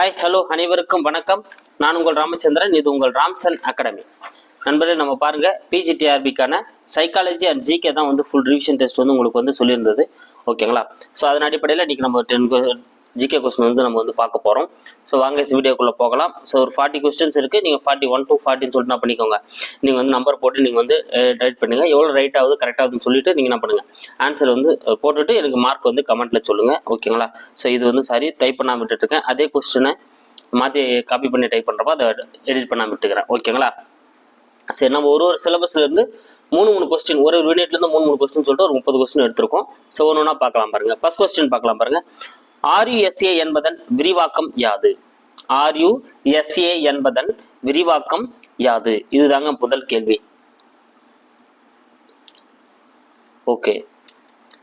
Hi hello அனைவருக்கும் வணக்கம். நான் உங்கள் ராமச்சந்திரன் இது உங்கள் ராம்சன் அகாடமி. நண்பர்களே நம்ம பாருங்க பிஜிடிஆர்பிக்கான சைக்காலஜி அண்ட் ஜிகே தான் வந்து ஃபுல் ரிவிஷன் டெஸ்ட் வந்து உங்களுக்கு வந்து சொல்லியிருந்தது. ஓகேங்களா ஸோ அதன் அடிப்படையில் இன்னைக்கு நம்ம டென் ஜிகே கொஸ்டின் வந்து நம்ம வந்து பார்க்க போகிறோம் ஸோ வாங்க வீடியோக்குள்ளே போகலாம். ஸோ ஒரு ஃபார்ட்டி கொஸ்டின்ஸ் இருக்குது நீங்கள் ஃபார்ட்டி ஒன் டூ ஃபார்ட்டின்னு சொல்லிட்டு நான் பண்ணிக்கோங்க. நீங்கள் வந்து நம்பர் போட்டு நீங்கள் வந்து ரைட் பண்ணுங்கள் எவ்வளோ ரைட் ஆகுது கரெக்ட் ஆகுதுன்னு சொல்லிட்டு நீங்கள் என்ன பண்ணுங்கள் ஆன்சர் வந்து போட்டுட்டு எனக்கு மார்க் வந்து கமெண்ட்டில் சொல்லுங்கள் ஓகேங்களா ஸோ இது வந்து சரி டைப் பண்ணாமல் விட்டுட்டுருக்கேன். அதே கொஸ்டினை மாற்றி காப்பி பண்ணி டைப் பண்ணுறப்போ அதை எடிட் பண்ணாமல் விட்டுக்கிறேன். ஓகேங்களா சரி நம்ம ஒரு ஒரு சிலபஸ்லேருந்து மூணு மூணு கொஸ்டின் ஒரு ஒரு யூனிட்லேருந்து மூணு மூணு கொஸ்டின் சொல்லிட்டு ஒரு முப்பது கொஸ்டின் எடுத்திருக்கோம். ஸோ ஒன்று ஒன்றா பார்க்கலாம் பாருங்கள் ஃபஸ்ட் கொஸ்டின் பார்க்கலாம் பாருங்கள் ஆர்யுஎஸ்ஏ என்பதன் விரிவாக்கம் யாது? ஆர்யுஎஸ்ஏ என்பதன் விரிவாக்கம் யாது? இதுதாங்க முதல் கேள்வி. ஓகே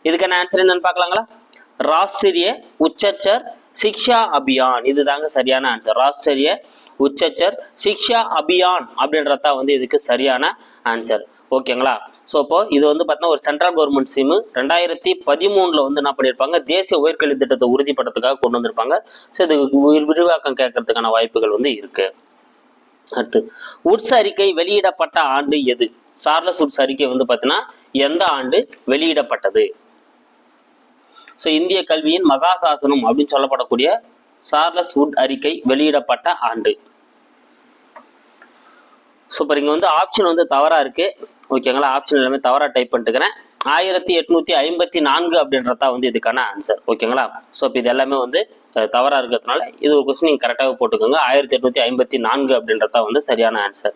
இதுக்கான ஆன்சர் என்னன்னு பார்க்கலாங்களா? ராஷ்டிரிய உச்சச்சர் சிக்ஷா அபியான். இதுதாங்க சரியான ஆன்சர் ராஷ்டிரிய உச்சச்சர் சிக்ஷா அபியான் அப்படின்றதா வந்து இதுக்கு சரியான ஆன்சர் ஓகேங்களா ஸோ இப்போ இது வந்து பார்த்தீங்கன்னா ஒரு சென்ட்ரல் கவர்மெண்ட் ஸ்கீமு ரெண்டாயிரத்தி பதிமூணில் வந்து என்ன பண்ணியிருப்பாங்க தேசிய உயர்கல்வி திட்டத்தை உறுதிப்படுத்துறதுக்காக கொண்டு வந்திருப்பாங்க. ஸோ இது விரிவாக்கம் கேட்கறதுக்கான வாய்ப்புகள் வந்து இருக்கு. அடுத்து உட்ஸ் அறிக்கை வெளியிடப்பட்ட ஆண்டு எது? சார்லஸ் உட்ஸ் அறிக்கை வந்து பார்த்தீங்கன்னா எந்த ஆண்டு வெளியிடப்பட்டது? ஸோ இந்திய கல்வியின் மகாசாசனம் அப்படின்னு சொல்லப்படக்கூடிய சார்லஸ் உட் அறிக்கை வெளியிடப்பட்ட ஆண்டு. சூப்பர் இங்க வந்து ஆப்ஷன் வந்து தவறா இருக்கு. ஓகேங்களா ஆப்ஷன் எல்லாமே தவறாக டைப் பண்ணிட்டுக்கிறேன் ஆயிரத்தி எட்நூத்தி ஐம்பத்தி நான்கு அப்படின்றதா வந்து இதுக்கான ஆன்சர் ஓகேங்களா ஸோ இப்போ இது எல்லாமே வந்து தவறாக இருக்கிறதுனால இது ஒரு கொஸ்டின் நீங்கள் கரெக்டாக போட்டுக்கோங்க. ஆயிரத்தி எட்நூத்தி ஐம்பத்தி நான்கு அப்படின்றதா வந்து சரியான ஆன்சர்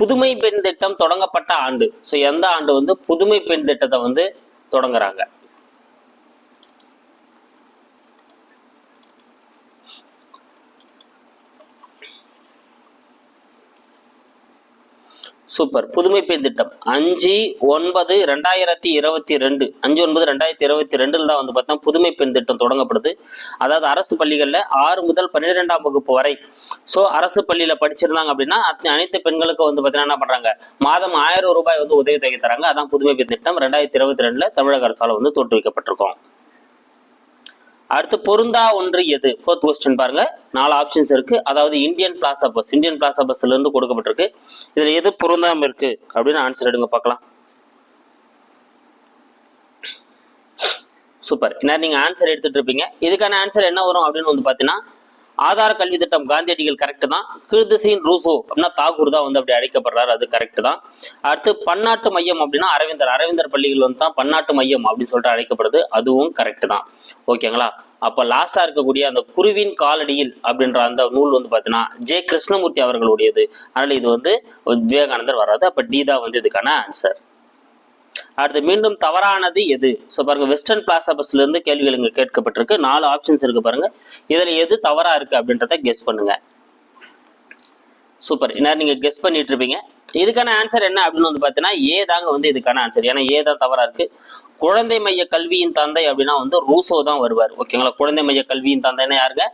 புதுமை பெண் திட்டம் தொடங்கப்பட்ட ஆண்டு. ஸோ எந்த ஆண்டு வந்து புதுமை பெண் திட்டத்தை வந்து தொடங்குறாங்க? சூப்பர். புதுமை பெண் திட்டம். அஞ்சு ஒன்பது ரெண்டாயிரத்தி இருபத்தி ரெண்டு. அஞ்சு ஒன்பது ரெண்டாயிரத்தி இருபத்தி ரெண்டுல தான் வந்து பார்த்தா புதுமை பெண் திட்டம் தொடங்கப்படுது. அதாவது அரசு பள்ளிகளில் ஆறு முதல் பன்னிரெண்டாம் வகுப்பு வரை. ஸோ அரசு பள்ளியில் படிச்சிருந்தாங்க அப்படின்னா அனைத்து பெண்களுக்கும் வந்து பார்த்தீங்கன்னா என்ன பண்ணுறாங்க மாதம் ஆயிரம் ரூபாய் வந்து உதவி தொகை தராங்க. அதான் புதுமை பெண் திட்டம். ரெண்டாயிரத்தி இருபத்தி ரெண்டில் தமிழக அரசால் வந்து தோற்றுவிக்கப்பட்டிருக்கோம். அடுத்து பொருந்தா ஒன்று எது? ஃபோர்த் கொஸ்டின் பாருங்க. நாலு ஆப்ஷன்ஸ் இருக்கு. அதாவது Indian plaza bus Indian plaza பஸ்ல இருந்து கொடுக்கப்பட்டிருக்கு. இதுல எது பொருந்தாம இருக்கு? அப்படின்னு ஆன்சர் எடுங்க பார்க்கலாம். சூப்பர் என்ன நீங்க ஆன்சர் எடுத்துட்டு இருப்பீங்க. இதுக்கான ஆன்சர் என்ன வரும் அப்படின்னு வந்து பாத்தீங்கன்னா ஆதார கல்வி திட்டம் காந்தியடிகள் கரெக்ட் தான். கீழ்திசையின் ரூசோ அப்படின்னா தாகூர் தான் வந்து அப்படி அழைக்கப்படுறாரு அது கரெக்ட் தான். அடுத்து பன்னாட்டு மையம் அப்படின்னா அரவிந்தர். அரவிந்தர் பள்ளிகள் வந்து தான் பன்னாட்டு மையம் அப்படின்னு சொல்லிட்டு அழைக்கப்படுது. அதுவும் கரெக்ட் தான். ஓகேங்களா அப்போ லாஸ்டாக இருக்கக்கூடிய அந்த குருவின் காலடியில் அப்படின்ற அந்த நூல் வந்து பார்த்தீங்கன்னா ஜே கிருஷ்ணமூர்த்தி அவர்களுடையது. அதனால் இது வந்து விவேகானந்தர் வராது அப்போ டி தான் வந்து இதுக்கான ஆன்சர் அடுத்து மீண்டும் தவறானது எது? ஸோ பாருங்க வெஸ்டர்ன் பிளாசா பஸ்ல இருந்து கேள்விகள் இங்க கேட்கப்பட்டிருக்கு. நாலு ஆப்ஷன்ஸ் இருக்கு பாருங்க. இதுல எது தவறா இருக்கு அப்படின்றத கெஸ் பண்ணுங்க. சூப்பர் என்ன நீங்க கெஸ் பண்ணிட்டு இருப்பீங்க. இதுக்கான ஆன்சர் என்ன அப்படின்னு வந்து பார்த்தீங்கன்னா ஏ தாங்க வந்து இதுக்கான ஆன்சர் ஏன்னா ஏ தான் தவறா இருக்கு. குழந்தை மைய கல்வியின் தந்தை அப்படின்னா வந்து ரூசோ தான் வருவார். ஓகேங்களா? குழந்தை மைய கல்வியின் தந்தைன்னா யாருங்க?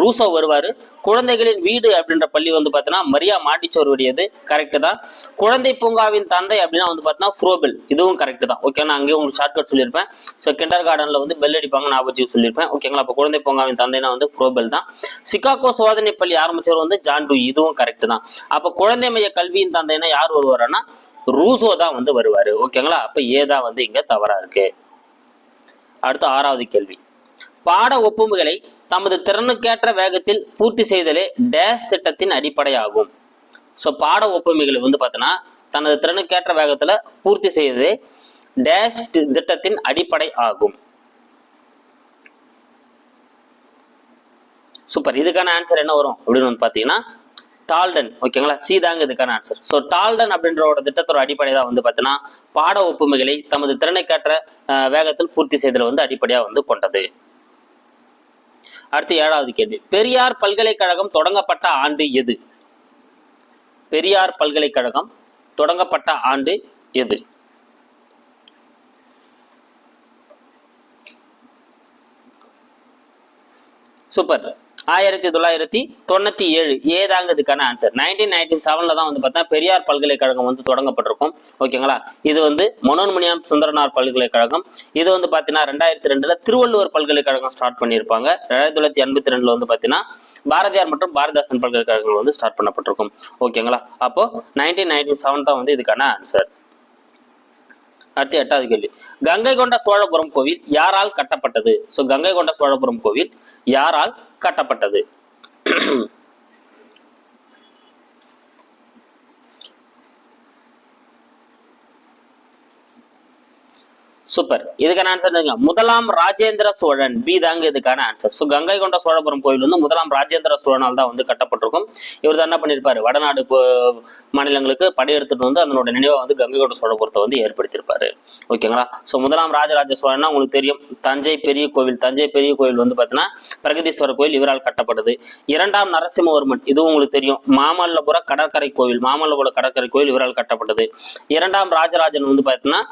ரூசோ வருவார். குழந்தைகளின் வீடு அப்படின்ற பள்ளி வந்து பார்த்தீங்கன்னா மரியா மாட்டிச்சோருடையது கரெக்டு தான். குழந்தை பூங்காவின் தந்தை அப்படின்னா வந்து பார்த்தீங்கன்னா ஃப்ரோபெல். இதுவும் கரெக்ட் தான். ஓகே நான் அங்கேயும் உங்களுக்கு ஷார்ட்கட் சொல்லியிருப்பேன். ஸோ கிண்டர் கார்டனில் வந்து பெல் அடிப்பாங்க நான் வச்சு சொல்லியிருப்பேன். ஓகேங்களா? அப்போ குழந்தை பூங்காவின் தந்தைனா வந்து ஃப்ரோபெல் தான். சிகாகோ சோதனை பள்ளி ஆரம்பிச்சவர் வந்து ஜான்டூ இதுவும் கரெக்ட் தான். அப்போ குழந்தை மைய கல்வியின் தந்தைனா யார் வருவாருன்னா ரூசோ தான் வந்து வருவார். ஓகேங்களா அப்போ ஏ தான் வந்து இங்கே தவறாக இருக்கு. அடுத்து ஆறாவது கேள்வி. பாட ஒப்புமைகளை தமது திறனுக்கேற்ற வேகத்தில் பூர்த்தி செய்தலே டேஷ் திட்டத்தின் அடிப்படையாகும். ஸோ பாட ஒப்புமைகளை வந்து பார்த்தோன்னா தனது திறனுக்கேற்ற வேகத்தில் பூர்த்தி செய்ததே டேஷ் திட்டத்தின் அடிப்படை ஆகும். சூப்பர் இதுக்கான ஆன்சர் என்ன வரும்? அப்படின்னு வந்து பார்த்தீங்கன்னா டால்டன் ஓகேங்களா சி தாங்க இதுக்கான ஆன்சர் ஸோ டால்டன் அப்படின்றோட திட்டத்தோட அடிப்படை தான் வந்து பார்த்தீங்கன்னா பாட ஒப்புமைகளை தமது திறனைக்கற்ற வேகத்தில் பூர்த்தி செய்தல் வந்து அடிப்படையாக வந்து கொண்டது. அடுத்து ஏழாவது கேள்வி. பெரியார் பல்கலைக்கழகம் தொடங்கப்பட்ட ஆண்டு எது? பெரியார் பல்கலைக்கழகம் தொடங்கப்பட்ட ஆண்டு எது? சூப்பர். ஆயிரத்தி தொள்ளாயிரத்தி தொண்ணூத்தி ஏழு. ஏதாங்க இதுக்கான ஆன்சர் நைன்டீன் நைன்டீன் செவன்ல தான் வந்து பார்த்தா பெரியார் பல்கலைக்கழகம் வந்து தொடங்கப்பட்டிருக்கும். ஓகேங்களா? இது வந்து மனோன்மணியம் சுந்தரனார் பல்கலைக்கழகம். இது வந்து பார்த்தீங்கன்னா ரெண்டாயிரத்தி ரெண்டுல திருவள்ளுவர் பல்கலைக்கழகம் ஸ்டார்ட் பண்ணியிருப்பாங்க. ரெண்டாயிரத்தி தொள்ளாயிரத்தி எண்பத்தி ரெண்டுல வந்து பார்த்தீங்கன்னா பாரதியார் மற்றும் பாரதிதாசன் பல்கலைக்கழகங்கள் வந்து ஸ்டார்ட் பண்ணப்பட்டிருக்கும். ஓகேங்களா? அப்போ நைன்டீன் நைன்டீன் செவன் தான் வந்து இதுக்கான ஆன்சர் அடுத்து எட்டாவது கேள்வி. கங்கை கொண்ட சோழபுரம் கோவில் யாரால் கட்டப்பட்டது? ஸோ கங்கை கொண்ட சோழபுரம் கோவில் யாரால் கட்டப்பட்டது? சூப்பர் இதுக்கான ஆன்சர் என்னங்க முதலாம் ராஜேந்திர சோழன். பி தாங்க இதுக்கான ஆன்சர் ஸோ கங்கை கொண்ட சோழபுரம் கோயில் வந்து முதலாம் ராஜேந்திர சோழனால் தான் வந்து கட்டப்பட்டிருக்கும். இவர் தான் என்ன பண்ணியிருப்பாரு வடநாடு மாநிலங்களுக்கு படையெடுத்துட்டு வந்து அதனோட நினைவை வந்து கங்கை கொண்ட சோழபுரத்தை வந்து ஏற்படுத்தியிருப்பாரு. ஓகேங்களா ஸோ முதலாம் ராஜராஜ சோழன்னா உங்களுக்கு தெரியும். தஞ்சை பெரிய கோவில். தஞ்சை பெரிய கோவில் வந்து பார்த்தீங்கன்னா பிரகதீஸ்வரர் கோயில் இவரால் கட்டப்பட்டது. இரண்டாம் நரசிம்மவர்மன். இதுவும் உங்களுக்கு தெரியும். மாமல்லபுர கடற்கரை கோவில். மாமல்லபுர கடற்கரை கோயில் இவரால் கட்டப்பட்டது. இரண்டாம் ராஜராஜன் வந்து பார்த்தீங்கன்னா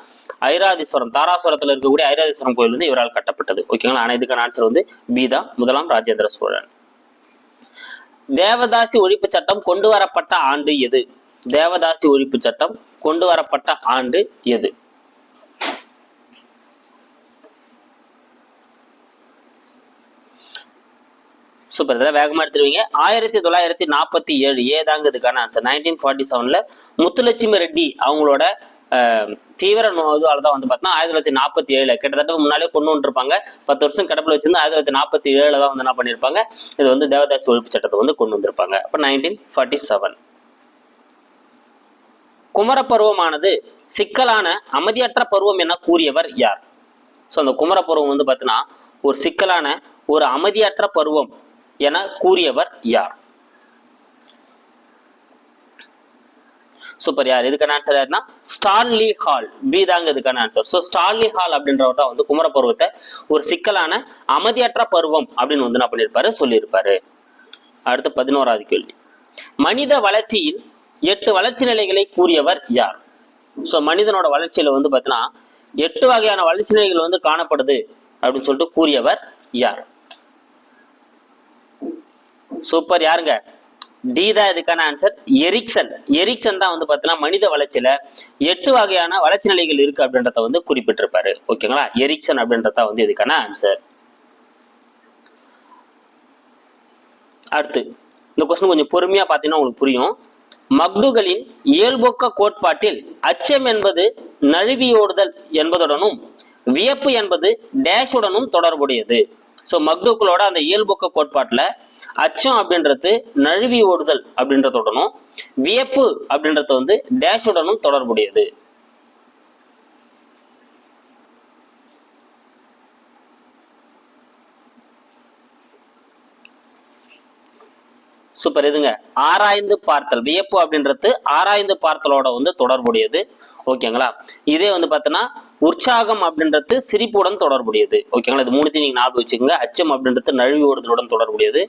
ஐராதீஸ்வரம் தாராசுரத்தில் இருக்கக்கூடிய ஐராதீஸ்வரம் கோயில் வந்து இவரால் கட்டப்பட்டது. ஓகேங்களா ஆனால் இதுக்கான ஆன்சர் வந்து பீதா முதலாம் ராஜேந்திர சோழன். தேவதாசி ஒழிப்பு சட்டம் கொண்டு வரப்பட்ட ஆண்டு எது? தேவதாசி ஒழிப்பு சட்டம் கொண்டு வரப்பட்ட ஆண்டு எது? சூப்பர் இதெல்லாம் வேகமாக எடுத்துருவீங்க. ஆயிரத்தி தொள்ளாயிரத்தி நாற்பத்தி ஏழு ஏதாங்க இதுக்கான ஆன்சர் நைன்டீன் ஃபார்ட்டி செவனில் முத்துலட்சுமி ரெட்டி அவங்களோட தீவிர இதுவால தான் வந்து பார்த்தீங்கன்னா ஆயிரத்தி தொள்ளாயிரத்தி நாற்பத்தி ஏழு கிட்டத்தட்ட முன்னாலே கொண்டு வந்துருப்பாங்க. பத்து வருஷம் கிடப்பில் வச்சிருந்து ஆயிரத்தி தொள்ளாயிரத்தி நாற்பத்தி ஏழில் தான் வந்து என்ன பண்ணியிருப்பாங்க இது வந்து தேவதாசி ஒழிப்பு சட்டத்தை வந்து கொண்டு வந்திருப்பாங்க. அப்போ நைன்டீன் ஃபார்ட்டி செவன் குமரப்பருவமானது சிக்கலான அமைதியற்ற பருவம் என கூறியவர் யார்? ஸோ அந்த குமரப்பருவம் வந்து பார்த்தீங்கன்னா ஒரு சிக்கலான ஒரு அமைதியற்ற பருவம் என கூறியவர் யார்? சூப்பர் யார்? இதுக்கான ஆன்சர் யாருன்னா ஸ்டான்லி ஹால் பி தாங்க இதுக்கான ஆன்சர் ஸோ ஸ்டான்லி ஹால் அப்படின்றவர் தான் வந்து குமரப்பருவத்தை ஒரு சிக்கலான அமைதியற்ற பருவம் அப்படின்னு வந்து என்ன பண்ணியிருப்பாரு சொல்லியிருப்பாரு. அடுத்து பதினோராவது கேள்வி. மனித வளர்ச்சியில் எட்டு வளர்ச்சி நிலைகளை கூறியவர் யார்? ஸோ மனிதனோட வளர்ச்சியில வந்து பார்த்தீங்கன்னா எட்டு வகையான வளர்ச்சி நிலைகள் வந்து காணப்படுது அப்படின்னு சொல்லிட்டு கூறியவர் யார்? சூப்பர் யாருங்க? டி தான் இதுக்கான ஆன்சர் எரிக்சன் எரிக்சன் தான் வந்து பார்த்தீங்கன்னா மனித வளர்ச்சியில எட்டு வகையான வளர்ச்சி நிலைகள் இருக்கு அப்படின்றத வந்து குறிப்பிட்டிருப்பாரு. ஓகேங்களா எரிக்சன் அப்படின்றத வந்து இதுக்கான ஆன்சர் அடுத்து இந்த கொஸ்டின் கொஞ்சம் பொறுமையா பார்த்தீங்கன்னா உங்களுக்கு புரியும். மக்டுகளின் இயல்பொக்க கோட்பாட்டில் அச்சம் என்பது நழுவியோடுதல் என்பதுடனும் வியப்பு என்பது டேஷுடனும் தொடர்புடையது. ஸோ மக்டுக்களோட அந்த இயல்பொக்க கோட்பாட்டில் அச்சம் அப்படின்றது நழுவி ஓடுதல் அப்படின்றதுடனும் வியப்பு அப்படின்றது வந்து டேஷுடனும் தொடர்புடையது. சூப்பர் இதுங்க ஆராய்ந்து பார்த்தல். வியப்பு அப்படின்றது ஆராய்ந்து பார்த்தலோட வந்து தொடர்புடையது. ஓகேங்களா இதே வந்து பார்த்தோன்னா உற்சாகம் அப்படின்றது சிரிப்புடன் தொடர்புடையது. ஓகேங்களா இது மூணுத்தையும் நீங்கள் ஞாபகம் வச்சுக்கோங்க. அச்சம் அப்படின்றது நழுவி ஓடுதலுடன் தொடர்புடையது.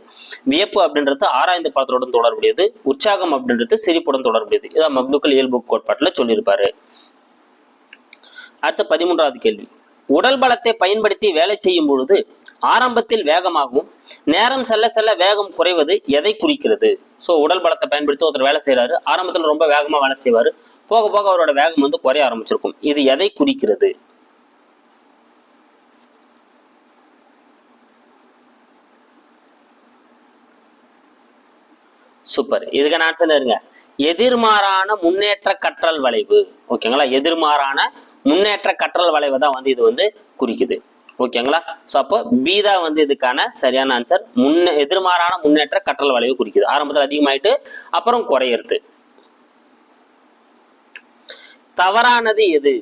வியப்பு அப்படின்றது ஆராய்ந்து பார்த்தலுடன் தொடர்புடையது. உற்சாகம் அப்படின்றது சிரிப்புடன் தொடர்புடையது. இதான் மக்டுக்கள் இயல்பு கோட்பாட்டில் சொல்லியிருப்பாரு. அடுத்த பதிமூன்றாவது கேள்வி. உடல் பலத்தை பயன்படுத்தி வேலை செய்யும் பொழுது ஆரம்பத்தில் வேகமாகவும் நேரம் செல்ல செல்ல வேகம் குறைவது எதை குறிக்கிறது? ஸோ உடல் பலத்தை பயன்படுத்தி ஒருத்தர் வேலை செய்றாரு. ஆரம்பத்தில் ரொம்ப வேகமாக வேலை செய்வாரு. போக போக அவரோட வேகம் வந்து குறைய ஆரம்பிச்சிருக்கும். இது எதை குறிக்கிறது? சூப்பர் இதுக்கான ஆன்சர் இருங்க. எதிர்மாறான முன்னேற்ற கற்றல் வளைவு. ஓகேங்களா எதிர்மாறான முன்னேற்ற கற்றல் வளைவை தான் வந்து இது வந்து குறிக்குது. ஓகேங்களா ஸோ அப்போ பி தான் வந்து இதுக்கான சரியான ஆன்சர் முன்னே எதிர்மாறான முன்னேற்ற கற்றல் வளைவு குறிக்குது. ஆரம்பத்தில் அதிகமாயிட்டு அப்புறம் குறையிறது. தவறானது எது?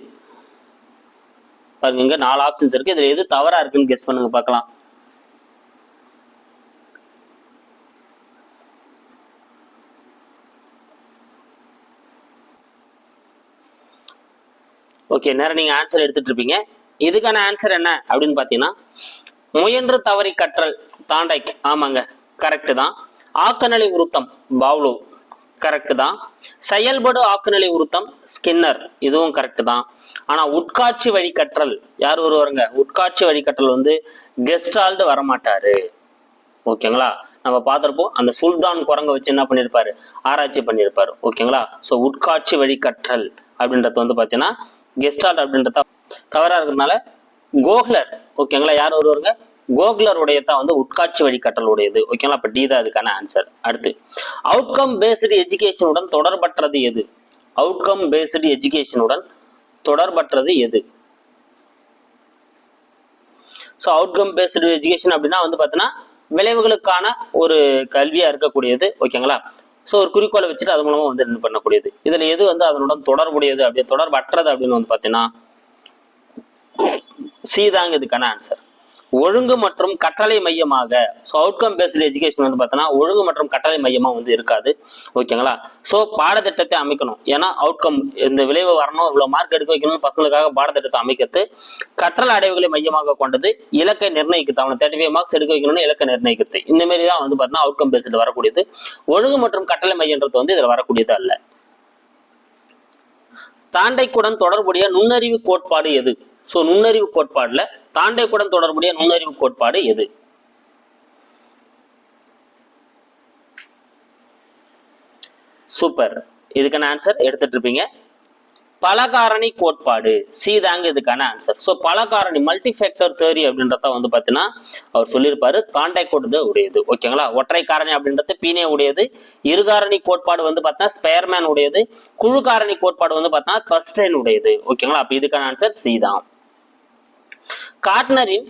பாருங்க இங்க நாலு ஆப்ஷன்ஸ் இருக்கு. இதுல எது தவறா இருக்குன்னு கெஸ் பண்ணுங்க பார்க்கலாம். ஓகே நேரம் நீங்க ஆன்சர் எடுத்துட்டு இருப்பீங்க. இதுக்கான ஆன்சர் என்ன அப்படின்னு பார்த்தீங்கன்னா முயன்று தவறி கற்றல் தாண்டைக் ஆமாங்க கரெக்டு தான். ஆக்கநிலை உருத்தம் பாவ்லோ கரெக்ட் தான். செயல்படு ஆக்குநிலை உருத்தம் ஸ்கின்னர் இதுவும் கரெக்டு தான். ஆனால் உட்காட்சி வழி கற்றல் யார் ஒருவருங்க? உட்காட்சி வழி கற்றல் வந்து கெஸ்டால்டு வரமாட்டாரு. ஓகேங்களா? நம்ம பார்த்துருப்போம் அந்த சுல்தான் குரங்க வச்சு என்ன பண்ணியிருப்பாரு ஆராய்ச்சி பண்ணியிருப்பாரு ஓகேங்களா? ஸோ உட்காட்சி வழி கற்றல் அப்படின்றது வந்து பார்த்தீங்கன்னா கெஸ்டால்ட் அப்படின்றத தவறா இருக்கிறதுனால கோஹ்லர் ஓகேங்களா? யார் வருவாருங்க கோக்லருடைய தான் வந்து உட்காட்சி வழி உடையது ஓகேங்களா? அப்ப டி தான் அதுக்கான ஆன்சர் அடுத்து அவுட்கம் பேஸ்டு எஜுகேஷனுடன் தொடர்பற்றது எது? அவுட்கம் பேஸ்டு எஜுகேஷனுடன் தொடர்பற்றது எது? ஸோ அவுட்கம் பேஸ்டு எஜுகேஷன் அப்படின்னா வந்து பார்த்தீங்கன்னா விளைவுகளுக்கான ஒரு கல்வியா இருக்கக்கூடியது. ஓகேங்களா? ஸோ ஒரு குறிக்கோளை வச்சுட்டு அது மூலமா வந்து என்ன பண்ணக்கூடியது? இதுல எது வந்து அதனுடன் தொடர்புடையது அப்படி தொடர்பற்றது அப்படின்னு வந்து பார்த்தீங்கன்னா சிதாங்க இதுக்கான ஆன்சர் ஒழுங்கு மற்றும் கட்டளை மையமாக ஸோ அவுட்கம் பேஸ்டு எஜுகேஷன் வந்து பார்த்தோன்னா ஒழுங்கு மற்றும் கட்டளை மையமாக வந்து இருக்காது. ஓகேங்களா ஸோ பாடத்திட்டத்தை அமைக்கணும். ஏன்னா அவுட்கம் இந்த விளைவு வரணும் இவ்வளோ மார்க் எடுக்க வைக்கணும்னு பசங்களுக்காக பாடத்திட்டத்தை அமைக்கிறது கற்றல் அடைவுகளை மையமாக கொண்டது இலக்கை நிர்ணயிக்கிறது. அவனை தேர்ட்டி ஃபைவ் மார்க்ஸ் எடுக்க வைக்கணும்னு இலக்கை நிர்ணயிக்கிறது. இந்த மாதிரி தான் வந்து பார்த்தீங்கன்னா அவுட்கம் பேஸ்டு வரக்கூடியது. ஒழுங்கு மற்றும் கட்டளை மையன்றது வந்து இதில் வரக்கூடியது அல்ல. தாண்டைக்குடன் தொடர்புடைய நுண்ணறிவு கோட்பாடு எது? ஸோ நுண்ணறிவு கோட்பாடுல தாண்டைக்குடன் தொடர்புடைய நுண்ணறிவு கோட்பாடு எது? சூப்பர். இதுக்கான ஆன்சர் எடுத்துட்டு இருப்பீங்க. பலகாரணி கோட்பாடு. சி தாங்க இதுக்கான ஆன்சர் ஸோ பலகாரணி மல்டி ஃபேக்டர் தேரி அப்படின்றத வந்து பார்த்தீங்கன்னா அவர் சொல்லியிருப்பாரு. தாண்டை கோட்டு உடையது. ஓகேங்களா? ஒற்றை காரணி அப்படின்றது பீனே உடையது. இருகாரணி கோட்பாடு வந்து பார்த்தீங்கன்னா ஸ்பேர்மேன் உடையது. குழு காரணி கோட்பாடு வந்து பார்த்தீங்கன்னா தஸ்டைன் உடையது. ஓகேங்களா? அப்போ இதுக்கான ஆன்சர் சி தான். காட்னரின்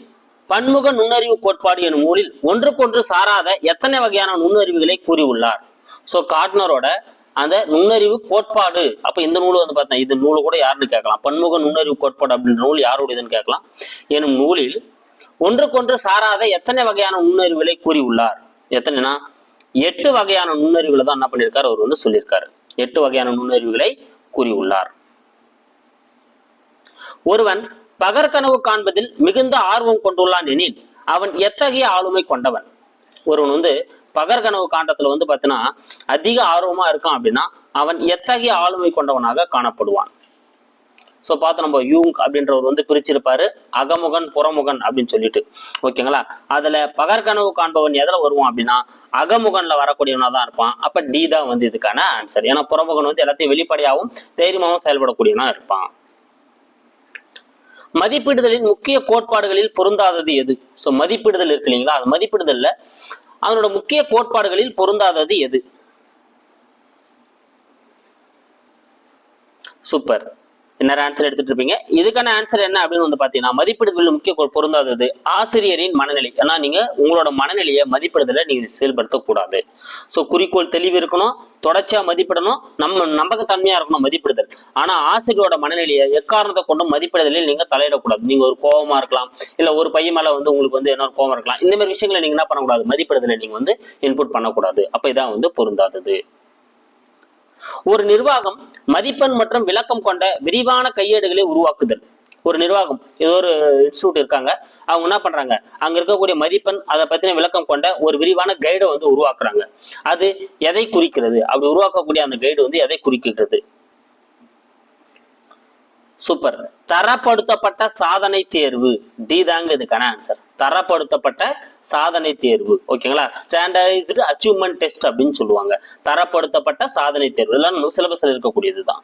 பன்முக நுண்ணறிவு கோட்பாடு எனும் நூலில் ஒன்றுக்கொன்று சாராத எத்தனை வகையான நுண்ணறிவுகளை கூறியுள்ளார்? ஸோ காட்னரோட அந்த நுண்ணறிவு கோட்பாடு அப்ப இந்த நூல் வந்து பார்த்தா இது நூல் கூட யாருன்னு கேட்கலாம். பன்முக நுண்ணறிவு கோட்பாடு அப்படின்ற நூல் யாருடையதுன்னு கேட்கலாம். எனும் நூலில் ஒன்றுக்கொன்று சாராத எத்தனை வகையான நுண்ணறிவுகளை கூறியுள்ளார்? எத்தனைனா எட்டு வகையான நுண்ணறிவுகளை தான் என்ன பண்ணியிருக்காரு? அவர் வந்து சொல்லியிருக்காரு. எட்டு வகையான நுண்ணறிவுகளை கூறியுள்ளார். ஒருவன் பகற்கனவு காண்பதில் மிகுந்த ஆர்வம் கொண்டுள்ளான் எனில் அவன் எத்தகைய ஆளுமை கொண்டவன்? ஒருவன் வந்து பகற்கனவு காண்டத்துல வந்து பார்த்தீங்கன்னா அதிக ஆர்வமா இருக்கான் அப்படின்னா அவன் எத்தகைய ஆளுமை கொண்டவனாக காணப்படுவான்? ஸோ பார்த்து நம்ம யூங் அப்படின்றவர் வந்து பிரிச்சிருப்பாரு அகமுகன் புறமுகன் அப்படின்னு சொல்லிட்டு. ஓகேங்களா? அதுல பகற்கனவு காண்பவன் எதில் வருவான் அப்படின்னா அகமுகன்ல வரக்கூடியவனா தான் இருப்பான். அப்ப டி தான் வந்து இதுக்கான ஆன்சர் ஏன்னா புறமுகன் வந்து எல்லாத்தையும் வெளிப்படையாகவும் தைரியமாகவும் செயல்படக்கூடியவனா இருப்பான். மதிப்பிடுதலின் முக்கிய கோட்பாடுகளில் பொருந்தாதது எது? ஸோ மதிப்பிடுதல் இருக்கு இல்லைங்களா? அது மதிப்பிடுதல்ல. அதனோட முக்கிய கோட்பாடுகளில் பொருந்தாதது எது? சூப்பர் என்ன ஆன்சர் எடுத்துட்டு இருப்பீங்க இதுக்கான ஆன்சர் என்ன அப்படின்னு வந்து பாத்தீங்கன்னா மதிப்பிடுதல் முக்கிய பொருந்தாதது ஆசிரியரின் மனநிலை. ஏன்னா நீங்க உங்களோட மனநிலையை மதிப்பிடுதல நீங்க செயல்படுத்தக்கூடாது. ஸோ குறிக்கோள் தெளிவு இருக்கணும் தொடர்ச்சியா மதிப்பிடணும் நம்ம நம்பகத்தன்மையா இருக்கணும் மதிப்பிடுதல். ஆனா ஆசிரியரோட மனநிலையை எக்காரணத்தை கொண்டும் மதிப்பிடுதலில் நீங்க தலையிடக்கூடாது. நீங்க ஒரு கோபமா இருக்கலாம் இல்ல ஒரு பையன் மேல வந்து உங்களுக்கு வந்து என்ன கோவம் இருக்கலாம் இந்த மாதிரி விஷயங்களை நீங்க என்ன பண்ணக்கூடாது? மதிப்பிடுதலை நீங்க வந்து இன்புட் பண்ணக்கூடாது. அப்ப இதான் வந்து பொருந்தாதது. ஒரு நிர்வாகம் மதிப்பெண் மற்றும் விளக்கம் கொண்ட விரிவான கையேடுகளை உருவாக்குதல். ஒரு நிர்வாகம் ஏதோ ஒரு இன்ஸ்டியூட் இருக்காங்க. அவங்க என்ன பண்றாங்க? அங்க இருக்கக்கூடிய மதிப்பெண் அதை பத்தின விளக்கம் கொண்ட ஒரு விரிவான கைடை வந்து உருவாக்குறாங்க. அது எதை குறிக்கிறது? அப்படி உருவாக்கக்கூடிய அந்த கைடு வந்து எதை குறிக்கிறது சூப்பர். தரப்படுத்தப்பட்ட சாதனை தேர்வு. டி தாங்க இதுக்கான ஆன்சர் தரப்படுத்தப்பட்ட சாதனை தேர்வு. ஓகேங்களா ஸ்டாண்டர்டைஸ்டு அச்சீவ்மெண்ட் டெஸ்ட் அப்படின்னு சொல்லுவாங்க. தரப்படுத்தப்பட்ட சாதனை தேர்வு. இதெல்லாம் சிலபஸ்ல இருக்கக்கூடியது தான்.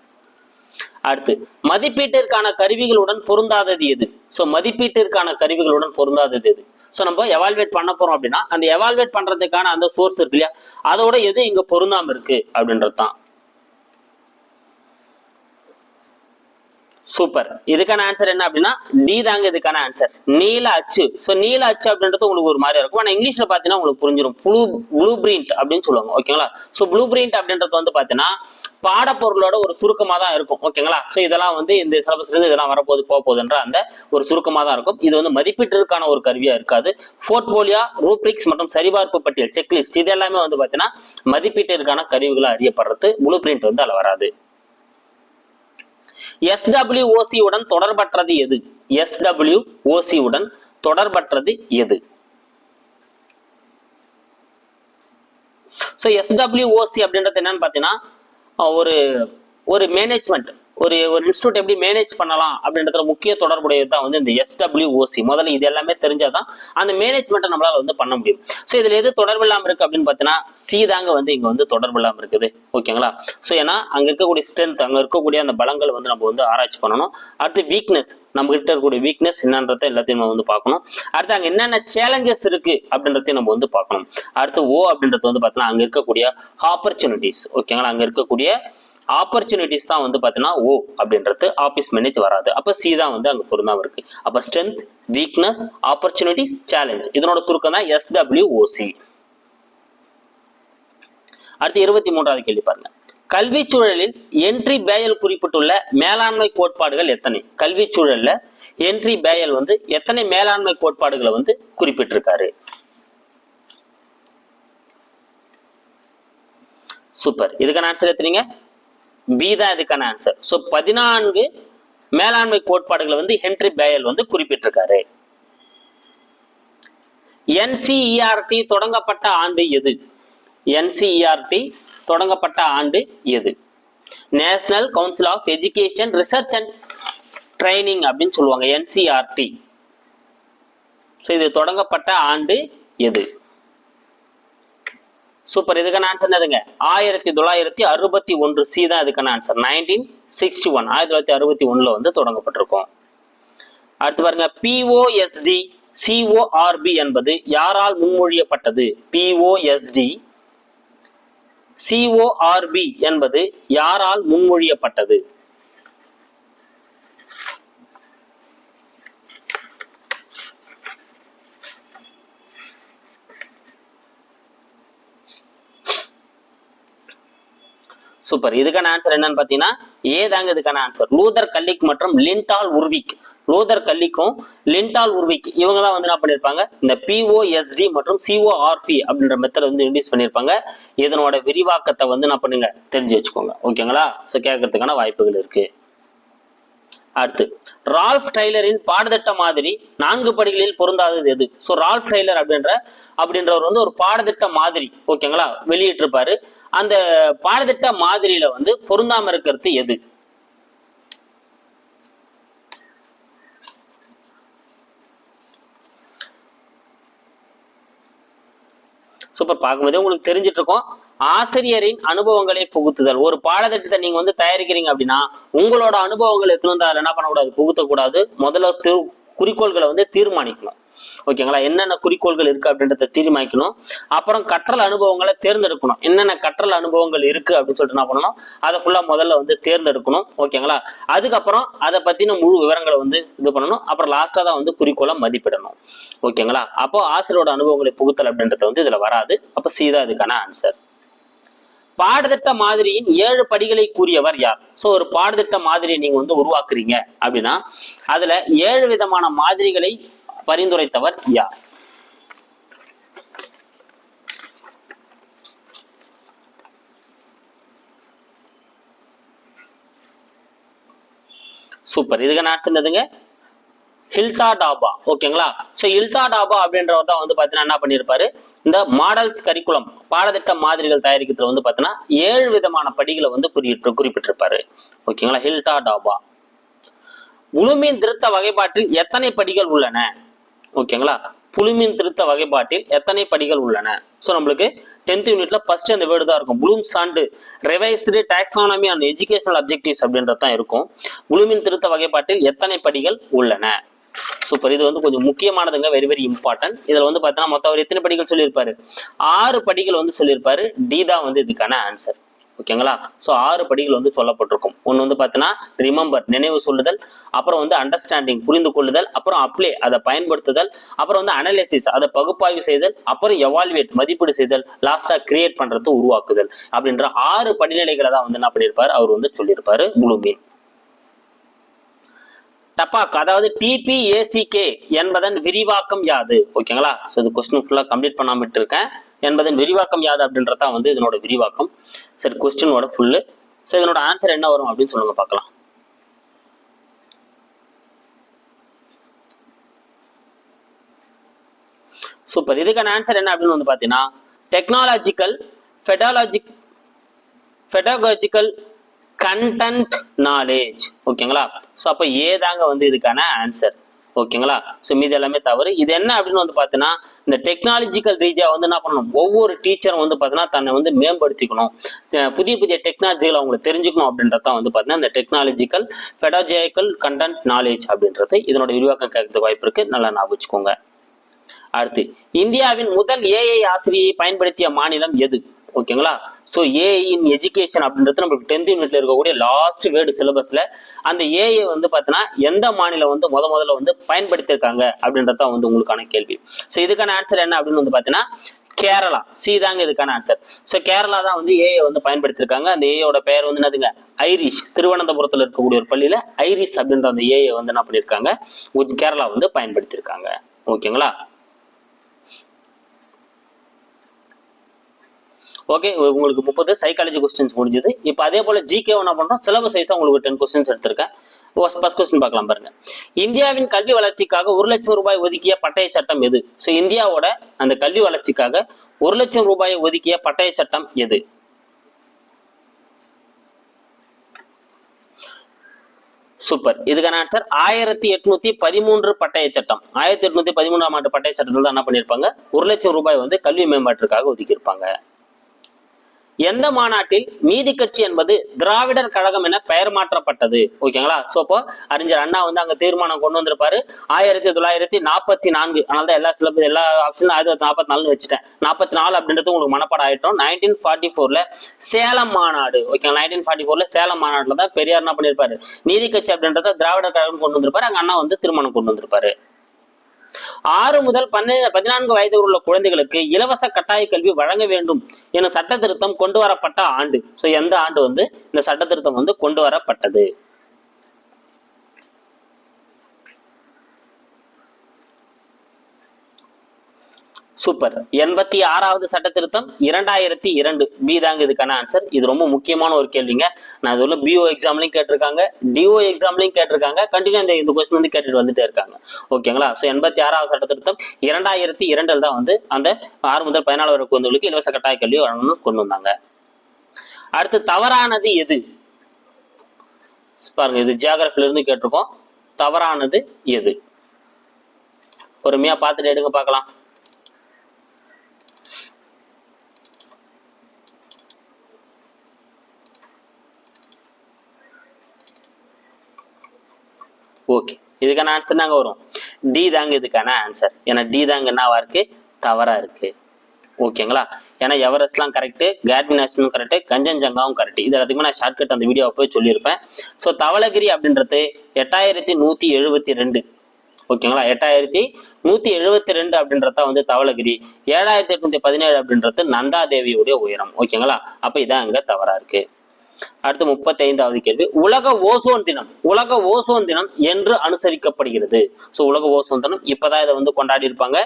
அடுத்து மதிப்பீட்டிற்கான கருவிகளுடன் பொருந்தாதது எது? ஸோ மதிப்பீட்டிற்கான கருவிகளுடன் பொருந்தாதது எது? ஸோ நம்ம எவால்வேட் பண்ண போறோம் அப்படின்னா அந்த எவால்வேட் பண்றதுக்கான அந்த சோர்ஸ் இருக்கு இல்லையா? அதோட எது இங்க பொருந்தாம இருக்கு அப்படின்றது தான் சூப்பர் இதுக்கான ஆன்சர் என்ன அப்படின்னா டி தாங்க இதுக்கான ஆன்சர் நீல அச்சு. ஸோ நீல அச்சு அப்படின்றது உங்களுக்கு ஒரு மாதிரி இருக்கும். ஆனால் இங்கிலீஷ்ல பார்த்தீங்கன்னா உங்களுக்கு புரிஞ்சிடும் ப்ளூ ப்ளூ பிரிண்ட் அப்படின்னு சொல்லுவாங்க. ஓகேங்களா ஸோ ப்ளூ பிரிண்ட் அப்படின்றது வந்து பார்த்தீங்கன்னா பாடப்பொருளோட ஒரு சுருக்கமாக தான் இருக்கும் ஓகேங்களா ஸோ இதெல்லாம் வந்து இந்த சிலபஸ்லேருந்து இதெல்லாம் வரப்போகுது போக போகுதுன்ற அந்த ஒரு சுருக்கமாக தான் இருக்கும். இது வந்து மதிப்பீட்டிற்கான ஒரு கருவியாக இருக்காது. போர்ட்போலியா ரூப்ரிக்ஸ் மற்றும் சரிபார்ப்பு பட்டியல் செக்லிஸ்ட் இது எல்லாமே வந்து பார்த்தீங்கன்னா மதிப்பீட்டிற்கான கருவிகளாக அறியப்படுறது. ப்ளூ பிரிண்ட் வந்து அதில் வராது. எஸ்டபிள்யூஓசி உடன் தொடர்பற்றது எது? SWOC உடன் தொடர்பற்றது எது? ஸோ எஸ்டபிள்யூஓசி அப்படின்றது என்னன்னு பார்த்தீங்கன்னா ஒரு ஒரு மேனேஜ்மெண்ட் ஒரு ஒரு இன்ஸ்டியூட் எப்படி மேனேஜ் பண்ணலாம் அப்படின்றதுல முக்கிய தொடர்புடையது தான் வந்து இந்த எஸ்டபிள்யூஓசி முதல்ல இது எல்லாமே தெரிஞ்சாதான் அந்த மேனேஜ்மெண்ட்டை நம்மளால வந்து பண்ண முடியும். ஸோ இதுல எது தொடர்பு இல்லாம இருக்கு அப்படின்னு பார்த்தீங்கன்னா சி தாங்க வந்து இங்க வந்து தொடர்பு இல்லாம இருக்குது. ஓகேங்களா? ஸோ ஏன்னா அங்க இருக்கக்கூடிய ஸ்ட்ரென்த் அங்க இருக்கக்கூடிய அந்த பலங்கள் வந்து நம்ம வந்து ஆராய்ச்சி பண்ணணும். அடுத்து வீக்னஸ் நம்ம கிட்ட இருக்கக்கூடிய வீக்னஸ் என்னன்றத எல்லாத்தையும் நம்ம வந்து பார்க்கணும். அடுத்து அங்க என்னென்ன சேலஞ்சஸ் இருக்கு அப்படின்றதையும் நம்ம வந்து பார்க்கணும். அடுத்து ஓ அப்படின்றது வந்து பார்த்தீங்கன்னா அங்க இருக்கக்கூடிய ஆப்பர்ச்சுனிட்டிஸ் ஓகேங்களா? அங்க இருக்கக்கூடிய ஆப்பர்ச்சுனிட்டிஸ் தான் வந்து பார்த்தீங்கன்னா ஓ அப்படின்றது ஆஃபீஸ் மேனேஜ் வராது. அப்போ சி தான் வந்து அங்கே பொருந்தாமல் இருக்கு. அப்போ ஸ்ட்ரென்த் வீக்னஸ் ஆப்பர்ச்சுனிட்டிஸ் சேலஞ்ச் இதனோட சுருக்கம் தான் எஸ்டபிள்யூஓசி அடுத்து இருபத்தி மூன்றாவது கேள்வி பாருங்க. கல்வி சூழலில் என்ட்ரி பேயல் குறிப்பிட்டுள்ள மேலாண்மை கோட்பாடுகள் எத்தனை? கல்வி சூழல்ல என்ட்ரி பேயல் வந்து எத்தனை மேலாண்மை கோட்பாடுகளை வந்து குறிப்பிட்டிருக்காரு? சூப்பர். இதுக்கான ஆன்சர் எத்தனைங்க? பி தான் இதுக்கான ஆன்சர் ஸோ பதினான்கு மேலாண்மை கோட்பாடுகளை வந்து ஹென்ரி பேயல் வந்து குறிப்பிட்டிருக்காரு. என்சிஇஆர்டி தொடங்கப்பட்ட ஆண்டு எது? என்சிஇஆர்டி தொடங்கப்பட்ட ஆண்டு எது? National Council of Education Research and Training அப்படின்னு சொல்லுவாங்க என்சிஆர்டி ஸோ இது தொடங்கப்பட்ட ஆண்டு எது? சூப்பர் இதுக்கான ஆன்சர் என்னதுங்க? ஆயிரத்தி தொள்ளாயிரத்தி அறுபத்தி ஒன்று சி தான் இதுக்கான ஆன்சர் நைன்டீன் சிக்ஸ்டி ஒன் ஆயிரத்தி தொள்ளாயிரத்தி அறுபத்தி ஒன்றில் வந்து தொடங்கப்பட்டிருக்கும். அடுத்து பாருங்க பிஓஎஸ்டி சிஓஆர்பி என்பது யாரால் முன்மொழியப்பட்டது? பிஓஎஸ்டி சிஓஆர்பி என்பது யாரால் முன்மொழியப்பட்டது? சூப்பர் இதுக்கான ஆன்சர் என்னன்னு பாத்தீங்கன்னா ஏ தாங்க இதுக்கான ஆன்சர் லூதர் கல்லிக் மற்றும் லிண்டால் உர்விக் லூதர் கல்லிக்கும் லிண்டால் உர்விக் இவங்க தான் வந்து என்ன பண்ணியிருப்பாங்க இந்த பிஓஎஸ்டி மற்றும் சிஓஆர்பி அப்படின்ற மெத்தட் வந்து இன்ட்யூஸ் பண்ணியிருப்பாங்க இதனோட விரிவாக்கத்தை வந்து என்ன பண்ணுங்க? தெரிஞ்சு வச்சுக்கோங்க. ஓகேங்களா ஸோ கேட்கறதுக்கான வாய்ப்புகள் இருக்கு. அடுத்து ரால்ஃப் டைலரின் பாடத்திட்ட மாதிரி நான்கு படிகளில் பொருந்தாதது எது? ஸோ ரால்ஃப் டைலர் அப்படின்ற அப்படின்றவர் வந்து ஒரு பாடத்திட்ட மாதிரி ஓகேங்களா வெளியிட்டிருப்பாரு. அந்த பாடத்திட்ட மாதிரியில வந்து பொருந்தாம இருக்கிறது எது? சூப்பர் பார்க்கும்போதே உங்களுக்கு தெரிஞ்சிட்டு இருக்கோம் ஆசிரியரின் அனுபவங்களை புகுத்துதல். ஒரு பாடத்திட்டத்தை நீங்க வந்து தயாரிக்கிறீங்க அப்படின்னா உங்களோட அனுபவங்கள் எத்தனை வந்து அதில் என்ன பண்ணக்கூடாது? புகுத்தக்கூடாது. முதல்ல திரு குறிக்கோள்களை வந்து தீர்மானிக்கணும். ஓகேங்களா? என்னென்ன குறிக்கோள்கள் இருக்கு அப்படின்றத தீர்மானிக்கணும். அப்புறம் கற்றல் அனுபவங்களை தேர்ந்தெடுக்கணும். என்னென்ன கற்றல் அனுபவங்கள் இருக்கு அப்படின்னு சொல்லிட்டு என்ன பண்ணணும்? அதை ஃபுல்லா முதல்ல வந்து தேர்ந்தெடுக்கணும். ஓகேங்களா? அதுக்கப்புறம் அதை பத்தின முழு விவரங்களை வந்து இது பண்ணணும். அப்புறம் லாஸ்டா தான் வந்து குறிக்கோளை மதிப்பிடணும். ஓகேங்களா? அப்போ ஆசிரியரோட அனுபவங்களை புகுத்தல் அப்படின்றது வந்து இதுல வராது. அப்போ சீதா இதுக்கான ஆன்சர் பாடத்திட்ட மாதிரியின் ஏழு படிகளை கூறியவர் யார்? சோ ஒரு பாடத்திட்ட மாதிரியை நீங்க வந்து உருவாக்குறீங்க அப்படின்னா அதுல ஏழு விதமான மாதிரிகளை பரிந்துரைத்தவர் யார்? சூப்பர் இதுக்கான ஆன்சர் என்னதுங்க ஹில்டா டாபா ஓகேங்களா? ஸோ ஹில்டா டாபா அப்படின்றவர் தான் வந்து பார்த்தீங்கன்னா என்ன பண்ணியிருப்பாரு இந்த மாடல்ஸ் கரிக்குலம் பாடத்திட்ட மாதிரிகள் தயாரிக்கிறதுல வந்து பார்த்தீங்கன்னா ஏழு விதமான படிகளை வந்து குறிப்பிட்டு குறிப்பிட்டிருப்பாரு. ஓகேங்களா? ஹில்டா டாபா. உளுமீன் திருத்த வகைப்பாட்டில் எத்தனை படிகள் உள்ளன? ஓகேங்களா? புளுமின் திருத்த வகைப்பாட்டில் எத்தனை படிகள் உள்ளன? ஸோ நம்மளுக்கு டென்த் யூனிட்ல ஃபர்ஸ்ட் அந்த வேர்டு தான் இருக்கும். Bloom's and revised taxonomy and educational objectives அப்படின்றது தான் இருக்கும். புளுமின் திருத்த வகைப்பாட்டில் எத்தனை படிகள் உள்ளன? சூப்பர் இது வந்து கொஞ்சம் முக்கியமானதுங்க. வெரி வெரி இம்பார்ட்டன்ட் இதுல வந்து பார்த்தீங்கன்னா மொத்தம் அவர் எத்தனை படிகள் சொல்லியிருப்பாரு? ஆறு படிகள் வந்து சொல்லியிருப்பாரு. டி தான் வந்து இதுக்கான ஆன்சர் ஓகேங்களா? ஸோ ஆறு படிகள் வந்து சொல்லப்பட்டிருக்கும். ஒன்று வந்து பார்த்தீங்கன்னா ரிமெம்பர் நினைவு சொல்லுதல். அப்புறம் வந்து அண்டர்ஸ்டாண்டிங் புரிந்து கொள்ளுதல். அப்புறம் அப்ளை அதை பயன்படுத்துதல். அப்புறம் வந்து அனலைசிஸ் அதை பகுப்பாய்வு செய்தல். அப்புறம் எவால்வேட் மதிப்பீடு செய்தல். லாஸ்டா கிரியேட் பண்றது உருவாக்குதல். அப்படின்ற ஆறு படிநிலைகளை தான் வந்து என்ன பண்ணியிருப்பார்? அவர் வந்து சொல்லியிருப்பார் ப்ளூமின் டப்பாக் அதாவது டிபிஏசிகே என்பதன் விரிவாக்கம் யாது? ஓகேங்களா ஸோ இது கொஸ்டின் ஃபுல்லாக கம்ப்ளீட் பண்ணாம விட்டுருக்கேன். என்பதன் விரிவாக்கம் யாது அப்படின்றது தான் வந்து இதனோட விரிவாக்கம். சரி கொஸ்டினோட ஃபுல்லு ஸோ இதனோட ஆன்சர் என்ன வரும் அப்படின்னு சொல்லுங்க பார்க்கலாம். சூப்பர் இதுக்கான ஆன்சர் என்ன அப்படின்னு வந்து பார்த்தீங்கன்னா technological pedagogic pedagogical content knowledge ஓகேங்களா? ஸோ அப்போ ஏ தாங்க வந்து இதுக்கான ஆன்சர் ஓகேங்களா? ஸோ மீது எல்லாமே தவறு. இது என்ன அப்படின்னு வந்து பார்த்தீங்கன்னா இந்த டெக்னாலஜிக்கல் ரீதியாக வந்து என்ன பண்ணணும்? ஒவ்வொரு டீச்சரும் வந்து பார்த்தீங்கன்னா தன்னை வந்து மேம்படுத்திக்கணும். புதிய புதிய டெக்னாலஜிகளை அவங்களை தெரிஞ்சுக்கணும் அப்படின்றதான் வந்து பார்த்தீங்கன்னா இந்த டெக்னாலஜிக்கல் பெடாஜிக்கல் கண்டென்ட் நாலேஜ் அப்படின்றது இதனோட விரிவாக்கம் கேட்கறதுக்கு வாய்ப்பு இருக்கு. நல்லா நான் வச்சுக்கோங்க. அடுத்து இந்தியாவின் முதல் ஏஐ ஆசிரியை பயன்படுத்திய மாநிலம் எது? ஓகேங்களா? ஸோ ஏ இன் எஜுகேஷன் அப்படின்றது நம்மளுக்கு டென்த் யூனிட்ல இருக்கக்கூடிய லாஸ்ட் வேர்டு சிலபஸ்ல அந்த ஏஐ வந்து பார்த்தீங்கன்னா எந்த மாநிலம் வந்து முத முதல்ல வந்து பயன்படுத்தியிருக்காங்க அப்படின்றது தான் வந்து உங்களுக்கான கேள்வி. ஸோ இதுக்கான ஆன்சர் என்ன அப்படின்னு வந்து பார்த்தீங்கன்னா கேரளா. சி தாங்க இதுக்கான ஆன்சர் ஸோ கேரளா தான் வந்து ஏஐ வந்து பயன்படுத்தியிருக்காங்க. அந்த ஏயோட பெயர் வந்து என்னதுங்க? ஐரிஷ். திருவனந்தபுரத்தில் இருக்கக்கூடிய ஒரு பள்ளியில் ஐரிஷ் அப்படின்ற அந்த ஏஐ வந்து என்ன பண்ணியிருக்காங்க? கேரளா வந்து பயன்படுத்தியிருக்காங்க. ஓகேங்களா? ஓகே உங்களுக்கு முப்பது சைக்காலஜி கொஸ்டின்ஸ் முடிஞ்சது. இப்போ அதே போல் ஜிகே என்ன பண்றோம்? சிலபஸ் வைஸா உங்களுக்கு டென் கொஸ்டின்ஸ் எடுத்திருக்கேன். ஃபர்ஸ்ட் கொஸ்டின் பார்க்கலாம் பாருங்க. இந்தியாவின் கல்வி வளர்ச்சிக்காக ஒரு லட்சம் ரூபாய் ஒதுக்கிய பட்டய சட்டம் எது? ஸோ இந்தியாவோட அந்த கல்வி வளர்ச்சிக்காக ஒரு லட்சம் ரூபாயை ஒதுக்கிய பட்டய சட்டம் எது? சூப்பர் இதுக்கான ஆன்சர் ஆயிரத்தி எட்நூத்தி பதிமூன்று பட்டய சட்டம். ஆயிரத்தி எட்நூத்தி பதிமூன்றாம் ஆண்டு பட்டய சட்டத்தில் தான் என்ன பண்ணியிருப்பாங்க ஒரு லட்சம் ரூபாய் வந்து கல்வி மேம்பாட்டிற்காக ஒதுக்கியிருப்பாங்க. எந்த மாநாட்டில் நீதி கட்சி என்பது திராவிடர் கழகம் என பெயர் மாற்றப்பட்டது? ஓகேங்களா? சோ இப்போ அறிஞர் அண்ணா வந்து அங்க தீர்மானம் கொண்டு வந்திருப்பாரு. ஆயிரத்தி தொள்ளாயிரத்தி நாற்பத்தி நான்கு. அதனால தான் எல்லா சிலபஸ் எல்லா ஆப்ஷனும் ஆயிரத்தி தொள்ளாயிரத்தி நாற்பத்தி நாலுன்னு வச்சுட்டேன். நாற்பத்தி நாலு அப்படின்றது உங்களுக்கு மனப்பாடம் ஆயிட்டோம் நைன்டீன் ஃபார்ட்டி ஃபோர்ல சேலம் மாநாடு. ஓகேங்களா? நைன்டீன் ஃபார்ட்டி ஃபோர்ல சேலம் மாநாட்டில் தான் பெரியார் என்ன பண்ணியிருப்பாரு? நீதி கட்சி அப்படின்றத திராவிடர் கழகம் கொண்டு வந்திருப்பாரு. அங்க அண்ணா வந்து தீர்மானம் கொண்டு வந்திருப்பாரு. ஆறு முதல் பன்னெண்டு பதினான்கு வயது உள்ள குழந்தைகளுக்கு இலவச கட்டாய கல்வி வழங்க வேண்டும் என சட்ட திருத்தம் கொண்டு வரப்பட்ட ஆண்டு. சோ எந்த ஆண்டு வந்து இந்த சட்ட திருத்தம் வந்து கொண்டு வரப்பட்டது? சூப்பர். எண்பத்தி ஆறாவது சட்ட திருத்தம் இரண்டாயிரத்தி இரண்டு. பி தாங்க இதுக்கான ஆன்சர் இது ரொம்ப முக்கியமான ஒரு கேள்விங்க. நான் இது உள்ள பிஓ எக்ஸாம்லையும் கேட்டிருக்காங்க டிஓ எக்ஸாம்லையும் கேட்டிருக்காங்க. கண்டினியூ இந்த இந்த கொஸ்டின் வந்து கேட்டுட்டு வந்துட்டே இருக்காங்க. ஓகேங்களா ஸோ எண்பத்தி ஆறாவது சட்ட திருத்தம் இரண்டாயிரத்தி இரண்டில் தான் வந்து அந்த ஆறு முதல் பதினாலு வரை குழந்தைகளுக்கு இலவச கட்டாய கல்வி வழங்கணும்னு கொண்டு வந்தாங்க. அடுத்து தவறானது எது? பாருங்க இது ஜியாகிரபில இருந்து கேட்டிருக்கோம். தவறானது எது? பொறுமையா பார்த்துட்டு எடுங்க பார்க்கலாம். ஓகே இதுக்கான ஆன்சர் நாங்கள் வரும் டி தாங்க இதுக்கான ஆன்சர் ஏன்னா டி தாங்க என்னவா இருக்கு? தவறா இருக்கு. ஓகேங்களா ஏன்னா எவரெஸ்ட்லாம் கரெக்டு கேட்வி நேஷனலும் கஞ்சன்ஜங்காவும் கரெக்ட் இது எல்லாத்துக்குமே நான் ஷார்ட்கட் அந்த வீடியோவை போய் சொல்லியிருப்பேன். ஸோ தவளகிரி அப்படின்றது எட்டாயிரத்தி நூற்றி எழுபத்தி ரெண்டு. ஓகேங்களா எட்டாயிரத்தி நூற்றி எழுபத்தி ரெண்டு அப்படின்றத வந்து தவளகிரி ஏழாயிரத்தி எட்நூத்தி பதினேழு அப்படின்றது நந்தாதேவியுடைய உயரம். ஓகேங்களா அப்போ இதான் அங்கே தவறா இருக்குது அடுத்து முப்பத்தி ஐந்தாவது கேள்வி. உலக ஓசோன் தினம் உலக ஓசோன் தினம் என்று அனுசரிக்கப்படுகிறது. ஸோ உலக ஓசோன் தினம் இப்பதான் இதை வந்து கொண்டாடி இருப்பாங்க.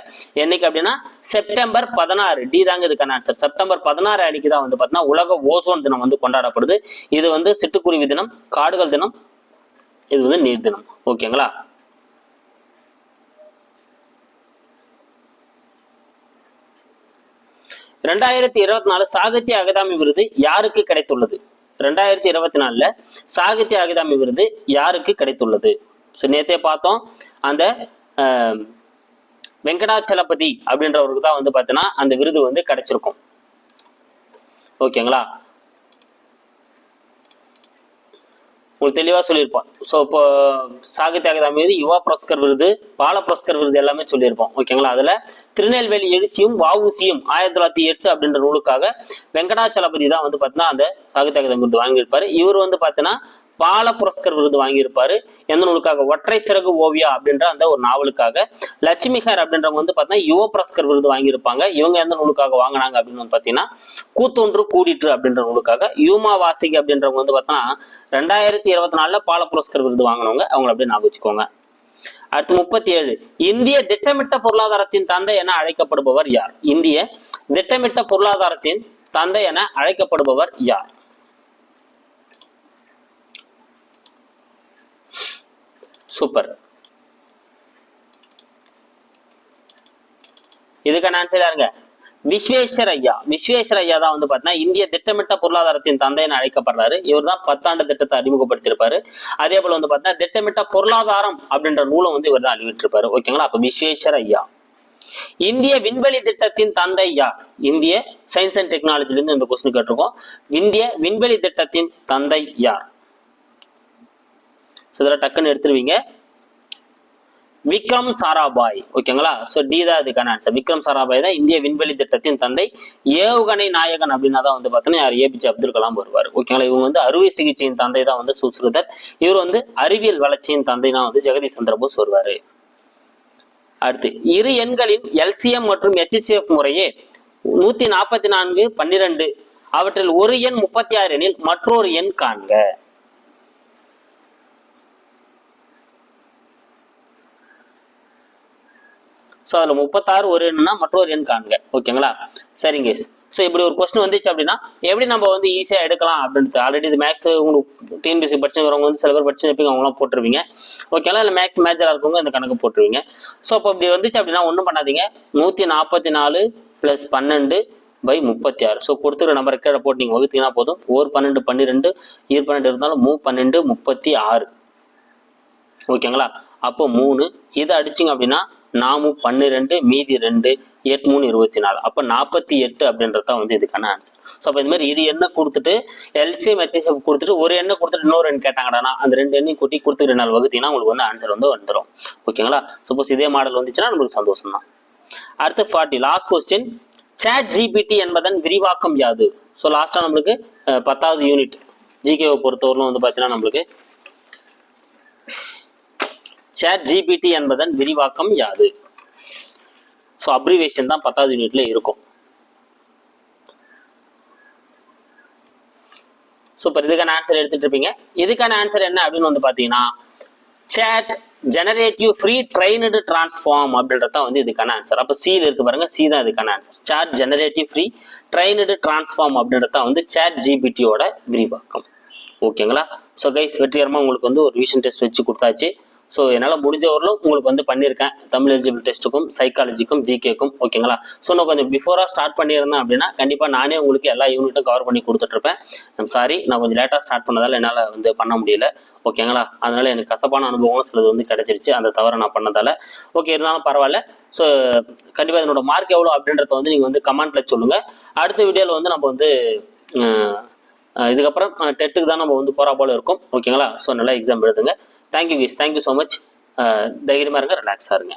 என்னைக்கு அப்படின்னா செப்டம்பர் பதினாறு. டி தாங்க இதுக்கான ஆன்சர் செப்டம்பர் பதினாறு அன்னைக்கு தான் வந்து பார்த்தீங்கன்னா உலக ஓசோன் தினம் வந்து கொண்டாடப்படுது. இது வந்து சிட்டுக்குருவி தினம் காடுகள் தினம் இது வந்து நீர் தினம். ஓகேங்களா ரெண்டாயிரத்தி இருபத்தி நாலு சாகித்ய அகாதமி விருது யாருக்கு கிடைத்துள்ளது? ரெண்டாயிரத்தி இருபத்தி நாலுல சாகித்ய அகாதமி விருது யாருக்கு கிடைத்துள்ளது? ஸோ நேத்தே பார்த்தோம் அந்த வெங்கடாச்சலபதி அப்படின்றவருக்கு தான் வந்து பார்த்தீங்கன்னா அந்த விருது வந்து கிடைச்சிருக்கும். ஓகேங்களா? உங்களுக்கு தெளிவாக சொல்லியிருப்பான். ஸோ இப்போ சாகித்ய அகாதமி விருது யுவா புரஸ்கர் விருது பால புரஸ்கர் விருது எல்லாமே சொல்லியிருப்போம் ஓகேங்களா? அதில் திருநெல்வேலி எழுச்சியும் வஉசியும் ஆயிரத்தி தொள்ளாயிரத்தி எட்டு அப்படின்ற நூலுக்காக வெங்கடாச்சலபதி தான் வந்து பார்த்தீங்கன்னா அந்த சாகித்ய அகாதமி விருது வாங்கியிருப்பார். இவர் வந்து பார்த்தீங்கன்னா பால புரஸ்கர் விருது வாங்கியிருப்பாரு. எந்த நூலுக்காக? ஒற்றை சிறகு ஓவியா அப்படின்ற அந்த ஒரு நாவலுக்காக. லட்சுமிகர் அப்படின்றவங்க வந்து பார்த்தீங்கன்னா யுவ புரஸ்கர் விருது வாங்கியிருப்பாங்க. இவங்க எந்த நூலுக்காக வாங்கினாங்க அப்படின்னு வந்து பார்த்தீங்கன்னா கூத்தொன்று கூடிற்று அப்படின்ற நூலுக்காக. யூமா வாசிகி அப்படின்றவங்க வந்து பார்த்தீங்கன்னா ரெண்டாயிரத்தி இருபத்தி நாலுல பால புரஸ்கர் விருது வாங்கினவங்க. அவங்கள அப்படியே நான் வச்சுக்கோங்க. அடுத்து முப்பத்தி ஏழு. இந்திய திட்டமிட்ட பொருளாதாரத்தின் தந்தை என அழைக்கப்படுபவர் யார்? இந்திய திட்டமிட்ட பொருளாதாரத்தின் தந்தை என அழைக்கப்படுபவர் யார்? சூப்பர். இதுக்கான ஆன்சர் யாருங்க விஸ்வேஸ்வர் ஐயா விஸ்வேஸ்வர் ஐயா தான் வந்து பார்த்தீங்கன்னா இந்திய திட்டமிட்ட பொருளாதாரத்தின் தந்தைன்னு அழைக்கப்படுறாரு. இவர் தான் பத்தாண்டு திட்டத்தை அறிமுகப்படுத்தியிருப்பாரு. அதே போல வந்து பார்த்தீங்கன்னா திட்டமிட்ட பொருளாதாரம் அப்படின்ற நூலை வந்து இவர் தான் அறிவிட்டிருப்பாரு ஓகேங்களா அப்ப விஸ்வேஸ்வர் ஐயா இந்திய விண்வெளி திட்டத்தின் தந்தை யார்? இந்திய சயின்ஸ் அண்ட் டெக்னாலஜில இருந்து இந்த கொஸ்டின் கேட்டிருக்கோம். இந்திய விண்வெளி திட்டத்தின் தந்தை யார்? ஸோ இதெல்லாம் டக்குன்னு எடுத்துருவீங்க. விக்ரம் சாராபாய். ஓகேங்களா ஸோ டி தான் இதுக்கான ஆன்சர் விக்ரம் சாராபாய் தான் இந்திய விண்வெளி திட்டத்தின் தந்தை. ஏவுகணை நாயகன் அப்படின்னா தான் வந்து பார்த்தீங்கன்னா யார்? ஏபிஜே அப்துல் கலாம் வருவார். ஓகேங்களா இவங்க வந்து அறுவை சிகிச்சையின் தந்தை தான் வந்து சுஸ்ருதர் இவர் வந்து அறிவியல் வளர்ச்சியின் தந்தை தான் வந்து ஜெகதீஷ் சந்திர போஸ் வருவார். அடுத்து இரு எண்களின் எல்சிஎம் மற்றும் எச்சிஎஃப் முறையே நூத்தி நாற்பத்தி நான்கு பன்னிரெண்டு அவற்றில் ஒரு எண் முப்பத்தி ஆறு எனில் மற்றொரு எண் காண்க. ஸோ அதில் முப்பத்தாறு ஒரு எண்ணுனா மற்றொரு எண் காணுங்க ஓகேங்களா சரிங்க ஸோ இப்படி ஒரு கொஸ்டின் வந்துச்சு அப்படின்னா எப்படி நம்ம வந்து ஈஸியாக எடுக்கலாம் அப்படின்றது ஆல்ரெடி இது மேக்ஸ் உங்களுக்கு டிஎன்பிசி படிச்சுக்கிறவங்க வந்து சில பேர் படிச்சுருப்பீங்க அவங்களாம் போட்டுருவீங்க ஓகேங்களா இல்லை மேக்ஸ் மேஜராக இருக்கவங்க இந்த கணக்கு போட்டுருவீங்க ஸோ அப்போ இப்படி வந்துச்சு அப்படின்னா ஒன்றும் பண்ணாதீங்க. நூற்றி நாற்பத்தி நாலு ப்ளஸ் பன்னெண்டு பை முப்பத்தி ஆறு ஸோ கொடுத்துருக்க நம்பர் கீழே போட்டு நீங்கள் வகுத்தீங்கன்னா போதும். ஒரு பன்னெண்டு பன்னிரெண்டு இரு பன்னெண்டு இருந்தாலும் மூ பன்னெண்டு முப்பத்தி ஆறு. ஓகேங்களா அப்போ மூணு. இதை அடிச்சிங்க அப்படின்னா நாமும் பன்னிரெண்டு மீதி ரெண்டு எட்டு மூணு இருபத்தி நாலு. அப்போ நாற்பத்தி எட்டு அப்படின்றது தான் வந்து இதுக்கான ஆன்சர் ஸோ அப்போ இந்த மாதிரி இரு எண்ணெய் கொடுத்துட்டு எல்சிஎம் ஹெச்சிஎம் கொடுத்துட்டு ஒரு எண்ணெய் கொடுத்துட்டு இன்னொரு எண் கேட்டாங்கடா அந்த ரெண்டு எண்ணையும் கொட்டி கொடுத்துட்டு நாள் வகுத்தீங்கன்னா உங்களுக்கு வந்து ஆன்சர் வந்து வந்துடும் ஓகேங்களா சப்போஸ் இதே மாடல் வந்துச்சுன்னா நம்மளுக்கு சந்தோஷம் தான் அடுத்து forty last question chat GPT என்பதன் விரிவாக்கம் யாது? ஸோ லாஸ்ட்டாக நம்மளுக்கு பத்தாவது யூனிட் ஜிகேவை பொறுத்தவரையிலும் வந்து பார்த்தீங்கன்னா நம்மளுக்கு சேட் ஜிபிடி என்பதன் விரிவாக்கம் யாது? ஸோ அப்ரிவேஷன் தான் பத்தாவது யூனிட்ல இருக்கும். ஸோ இப்போ இதுக்கான ஆன்சர் எடுத்துட்டு இருப்பீங்க. இதுக்கான ஆன்சர் என்ன அப்படின்னு வந்து பார்த்தீங்கன்னா chat generative pre trained transform அப்படின்றது தான் வந்து இதுக்கான ஆன்சர் அப்போ சியில் இருக்கு பாருங்க சி தான் இதுக்கான answer chat generative pre trained transform அப்படின்றது தான் வந்து சேட் ஜிபிடியோட விரிவாக்கம். ஓகேங்களா ஸோ கைஸ் வெற்றிகரமாக உங்களுக்கு வந்து ஒரு விஷன் டெஸ்ட் வச்சு கொடுத்தாச்சு. ஸோ என்னால் முடிஞ்ச வரலும் உங்களுக்கு வந்து பண்ணியிருக்கேன். தமிழ் எலிஜிபிள் டெஸ்ட்டுக்கும் சைக்காலஜிக்கும் ஜிகேக்கும் ஓகேங்களா ஸோ நான் கொஞ்சம் பிஃபோராக ஸ்டார்ட் பண்ணியிருந்தேன் அப்படின்னா கண்டிப்பாக நானே உங்களுக்கு எல்லா யூனிட்டும் கவர் பண்ணி கொடுத்துட்ருப்பேன் ஐம் சாரி நான் கொஞ்சம் லேட்டாக ஸ்டார்ட் பண்ணதால் என்னால் வந்து பண்ண முடியல. ஓகேங்களா அதனால் எனக்கு கசப்பான அனுபவம் சிலது வந்து கிடச்சிருச்சு. அந்த தவறை நான் பண்ணதால். ஓகே இருந்தாலும் பரவாயில்ல. ஸோ கண்டிப்பாக என்னோட மார்க் எவ்வளோ அப்படின்றத வந்து நீங்கள் வந்து கமெண்ட்டில் சொல்லுங்கள் அடுத்த வீடியோவில் வந்து நம்ம வந்து இதுக்கப்புறம் டெட்டுக்கு தான் நம்ம வந்து போகிற போல இருக்கும். ஓகேங்களா ஸோ நல்லா எக்ஸாம் எழுதுங்க. Thank you guys thank you so much தைரியமாக இருங்க. ரிலாக்ஸாக இருங்க.